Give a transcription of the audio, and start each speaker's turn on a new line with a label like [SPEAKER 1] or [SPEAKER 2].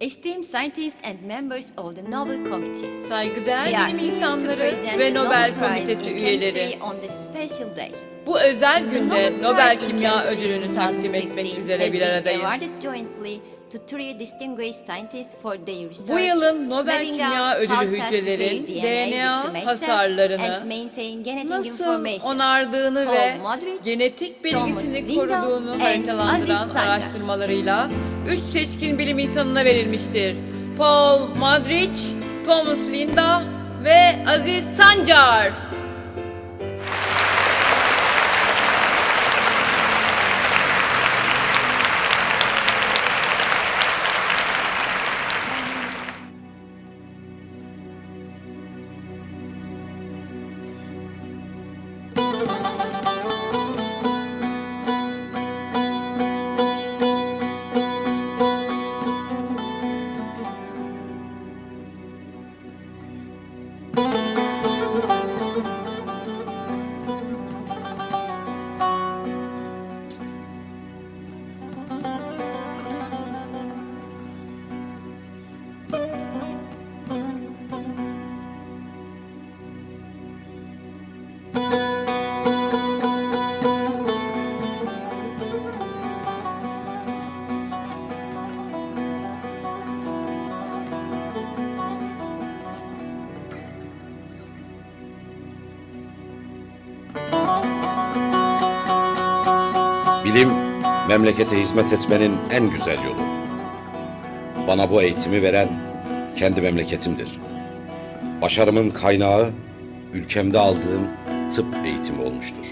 [SPEAKER 1] esteemed scientists and members of the Nobel Committee.
[SPEAKER 2] Saygıdeğer
[SPEAKER 1] We are
[SPEAKER 2] bilim
[SPEAKER 1] here to
[SPEAKER 2] insanları
[SPEAKER 1] present
[SPEAKER 2] ve
[SPEAKER 1] the
[SPEAKER 2] Nobel
[SPEAKER 1] Prize
[SPEAKER 2] Komitesi
[SPEAKER 1] in
[SPEAKER 2] üyeleri.
[SPEAKER 1] Chemistry on this special day.
[SPEAKER 2] Bu özel günde
[SPEAKER 1] Nobel
[SPEAKER 2] Nobel
[SPEAKER 1] Prize in
[SPEAKER 2] Kimya
[SPEAKER 1] Chemistry
[SPEAKER 2] Ödülünü takdim etmek
[SPEAKER 1] 2015
[SPEAKER 2] üzere
[SPEAKER 1] has
[SPEAKER 2] bir
[SPEAKER 1] been
[SPEAKER 2] aradayız.
[SPEAKER 1] awarded jointly to three distinguished scientists for their research,
[SPEAKER 2] Bu yılın Nobel Kimya Ödülü hücrelerin DNA hasarlarını nasıl
[SPEAKER 1] information.
[SPEAKER 2] onardığını ve genetik bilgisini koruduğunu
[SPEAKER 1] and
[SPEAKER 2] haritalandıran araştırmalarıyla üç seçkin bilim insanına verilmiştir. Paul Madrich, Thomas Linda ve Aziz Sancar. Thank you.
[SPEAKER 3] Bilim, memlekete hizmet etmenin en güzel yolu. Bana bu eğitimi veren kendi memleketimdir. Başarımın kaynağı ülkemde aldığım tıp eğitimi olmuştur.